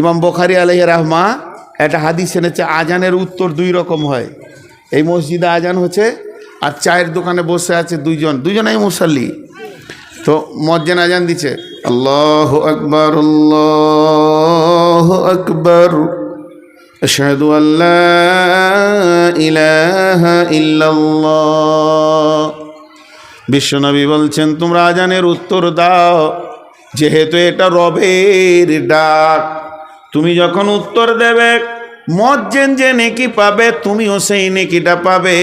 ইমাম বখারি আলহ রাহমা একটা হাদিস এনেছে, আজানের উত্তর দুই রকম হয়। এই মসজিদে আজান হচ্ছে আর চায়ের দোকানে বসে আছে দুইজন। দুজনেই মুসাল্লি। তো মজ্জেন আজান দিচ্ছে, আল্লাহ আকবর আল্লাহ আকবর, আশহাদু আল্লাহ ইলাহা বিশ্বনবী বলছেন, তোমরা আজানের উত্তর দাও, যেহেতু এটা রবের ডাক। তুমি যখন উত্তর দেবে মজ্জেন যে নেকি পাবে, তুমিও সেই নেকিটা পাবে।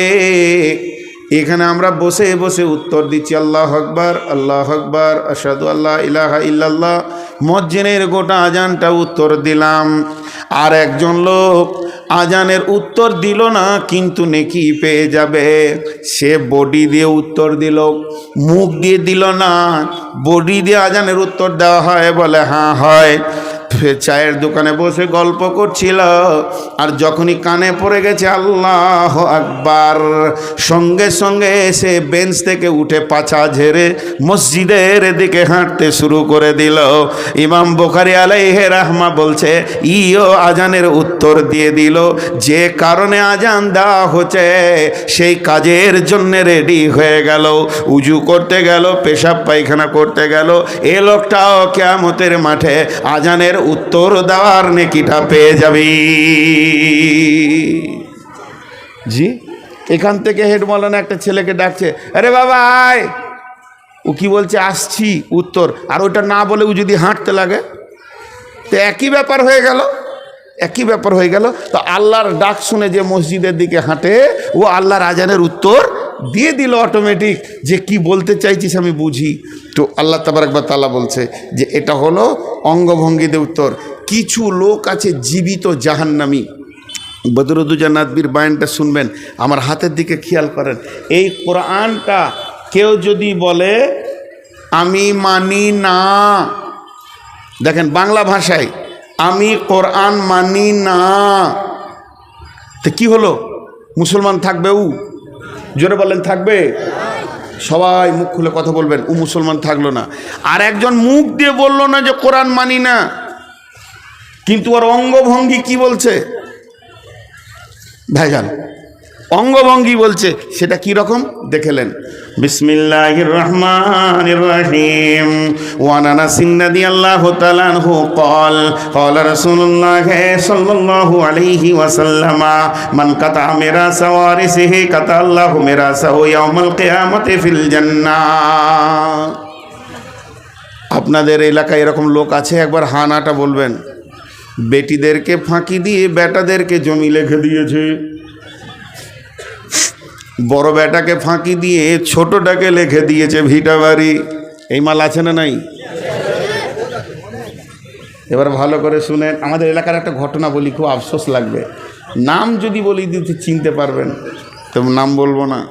এখানে আমরা বসে বসে উত্তর দিচ্ছি, আল্লাহ আকবর আল্লাহ আকবর আসাদু আল্লাহ ইলাহা ইল্লাল্লাহ। মজ্জেনের গোটা আজানটা উত্তর দিলাম। আর একজন লোক আজানের উত্তর দিল না, কিন্তু নেকি পেয়ে যাবে। সে বডি দিয়ে উত্তর দিল, মুখ দিয়ে দিল না। বডি দিয়ে আজানের উত্তর দেওয়া হয়, বলে হ্যাঁ হয়। চায়ের দোকানে বসে গল্প করছিল। আর যখনই কানে পড়ে গেছে আল্লাহ আকবার, সঙ্গে সঙ্গে এসে বেঞ্চ থেকে উঠে পাছা ঝেড়ে মসজিদের দিকে হাঁটতে শুরু করে দিল। ইমাম বোখারি আলাইহে রাহমা বলছে, ইও আজানের উত্তর দিয়ে দিল, যে কারণে আজান দেওয়া হচ্ছে, সেই কাজের জন্য রেডি হয়ে গেল। উজু করতে গেল, পেশাব পায়খানা করতে গেল। এ লোকটাও কেয়ামতের মাঠে আজানের উত্তর দেওয়ার নেকিটা পেয়ে যাবি। জি? এখান থেকে হেড মলানা একটা ছেলেকে ডাকছে, আরে বাবা, আয়! ও কি বলছে, আসছি, উত্তর। আর ওটা না বলে ও যদি হাঁটতে লাগে? তো একই ব্যাপার হয়ে গেল, একই ব্যাপার হয়ে গেল। তো আল্লাহর ডাক শুনে যে মসজিদের দিকে হাঁটে, ও আল্লাহর আজানের উত্তর দিয়ে দিল অটোমেটিক যে কি বলতে চাইছিস আমি বুঝি। তো আল্লাহ তাবার একবার তালা বলছে যে এটা হলো অঙ্গভঙ্গিতে উত্তর। কিছু লোক আছে জীবিত জাহান্নামী। বদরুদ্দুজান্নাদবির বায়নটা শুনবেন, আমার হাতের দিকে খেয়াল করেন। এই কোরআনটা কেউ যদি বলে, আমি মানি না। দেখেন বাংলা ভাষায়, আমি কোরআন মানি না। তো কি হলো? মুসলমান থাকবে উ? জোরে বললেন থাকবে? সবাই মুখ খুলে কথা বলবেন, ও মুসলমান থাকল না। আর একজন মুখ দিয়ে বলল না যে কোরআন মানি না, কিন্তু ওর অঙ্গভঙ্গি কি বলছে? ভাইজান অঙ্গভঙ্গি বলছে সেটা কি রকম দেখেলেন বিসমিল্লাহির রহমানির রহিম ওয়ান আনাস রাদিয়াল্লাহু তাআলা আনহু قال قال رسول الله صلى الله عليه وسلم من قطع ميراث وارثه قطع الله ميراثه يوم القيامة في الجنة আপনাদের এলাকায় এরকম লোক আছে একবার হানাটা বলবেন বেটিদেরকে ফাঁকি দিয়ে বেটাদেরকে জমি লিখে দিয়েছে বড় বেটাকে ফাঁকি দিয়ে ছোটটাকে লেখে দিয়েছে ভিটা বাড়ি। এই মাল আছে না নাই? এবার ভালো করে শুনেন, আমাদের এলাকার একটা ঘটনা বলি, খুব আফসোস লাগবে। নাম যদি বলি দিতে চিনতে পারবেন, তো নাম বলব না।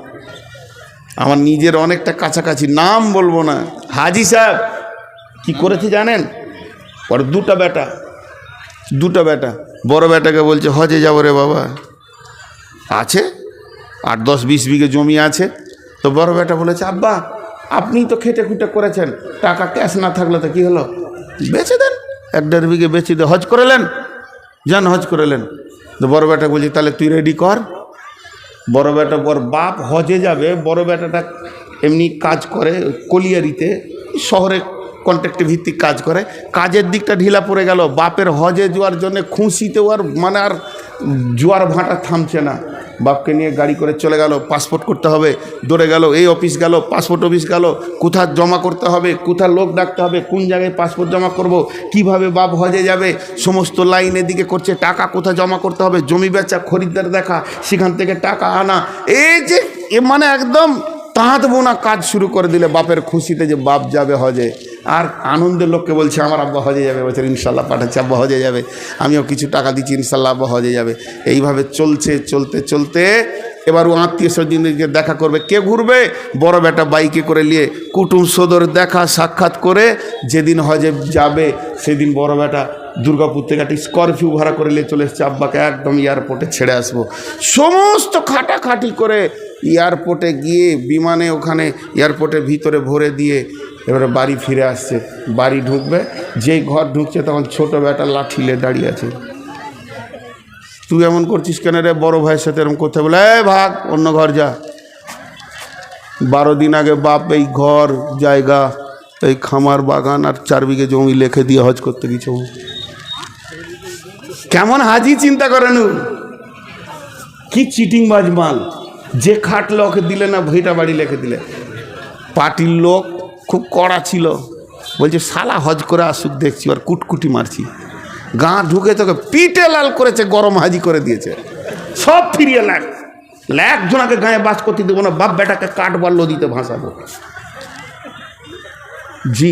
আমার নিজের অনেকটা কাছাকাছি নাম বলব না। হাজি সাহেব, কি করেছে জানেন? ওর দুটা বেটা, দুটো বেটা। বড় বেটাকে বলছে, হজে যাব রে বাবা। আছে? আট, দশ, বিশ বিঘে জমি আছে। তো বড় বেটা বলেছে, আব্বা আপনি তো খেটে খুটে করেছেন, টাকা ক্যাশ না থাকলে তো কী হলো? বেচে দেন, এক দেড় বিঘে বেচে দিয়ে হজ করেলেন যান হজ করেলেন তো বড় বেটা বলছি, তাহলে তুই রেডি কর। বড় বেটা বড় বাপ হজে যাবে, বড় বেটাটা এমনি কাজ করে কলিয়ারিতে, শহরে কন্ট্রাক্টে ভিত্তিক কাজ করে। কাজের দিকটা ঢিলা পড়ে গেল, বাপের হজে যাওয়ার জন্য খুশিতেও আর মানে আর জোয়ার ভাঁটা থামছে না। বাপকে নিয়ে গাড়ি করে চলে গেল পাসপোর্ট করতে হবে, দৌড়ে গেল, এই অফিস গেল পাসপোর্ট অফিস গেল, কোথা জমা করতে হবে, কোথা লোক ডাকতে হবে, কোন জায়গায় পাসপোর্ট জমা করব, কীভাবে বাপ হজে যাবে, সমস্ত লাইনের দিকে করছে, টাকা কোথা জমা করতে হবে, জমি বেচা, খরিদ্দার দেখা, সেখান থেকে টাকা আনা, এই যে, এ মানে একদম তাঁত বোনা কাজ শুরু করে দিলে বাপের খুশিতে যে বাপ যাবে হজে। আর আনন্দের লোককে বলছে, আমার আব্বা হজে যাবে। বলছে, ইনশাল্লাহ পাঠাচ্ছে, আব্বা হজে যাবে। আমিও কিছু টাকা দিচ্ছি, ইনশাল্লাহ আব্বা হজে যাবে। এইভাবে চলছে, চলতে চলতে এবার ও আত্মীয় স্বজনদেরকে দেখা করবে। কে ঘুরবে? বড় বেটা বাইকে করে নিয়ে কুটুম সদর দেখা সাক্ষাৎ করে যেদিন হজে যাবে, সেদিন বড় বেটা দুর্গাপুর থেকে একটা স্করপিউ ভাড়া করে নিয়ে চলে এসছে। আব্বাকে একদম এয়ারপোর্টে ছেড়ে আসব। সমস্ত খাটাখাটি করে এয়ারপোর্টে গিয়ে বিমানে ওখানে এয়ারপোর্টের ভিতরে ভরে দিয়ে এবারে বাড়ি ফিরে আসছে, বাড়ি ঢুকবে, যেই ঘর ঢুকছে তখন ছোট বেটা লাঠিলে দাঁড়িয়ে আছে। তুই এমন করছিস কেন রে? বড় ভাইয়ের সাথে এরকম করতে বলে এ ভাগ, অন্য ঘর যা। বারো দিন আগে বাপ এই ঘর, জায়গা, এই খামার, বাগান আর চার বিঘে জমি লিখে দিয়ে হজ করতে গেছে। কেমন হাজি চিন্তা করেন? কি চিটিং বাজ মাল? যে খাটলো ওকে দিলে না ভইটা বাড়ি লিখে দিলে। পার্টির লোক খুব কড়া ছিল। বলছে সালা হজ করে আসুক, দেখছি, আর কুটকুটি মারছি। গা ঢুকে তোকে পিটে লাল করেছে, গরম হাজি করে দিয়েছে। সব ফিরিয়ে লাগ একজনাকে গায়ে বাস করতে দেবো না, বাপ বেটাকে কাঠ বাড়লো দিতে ভাসাবো। জি।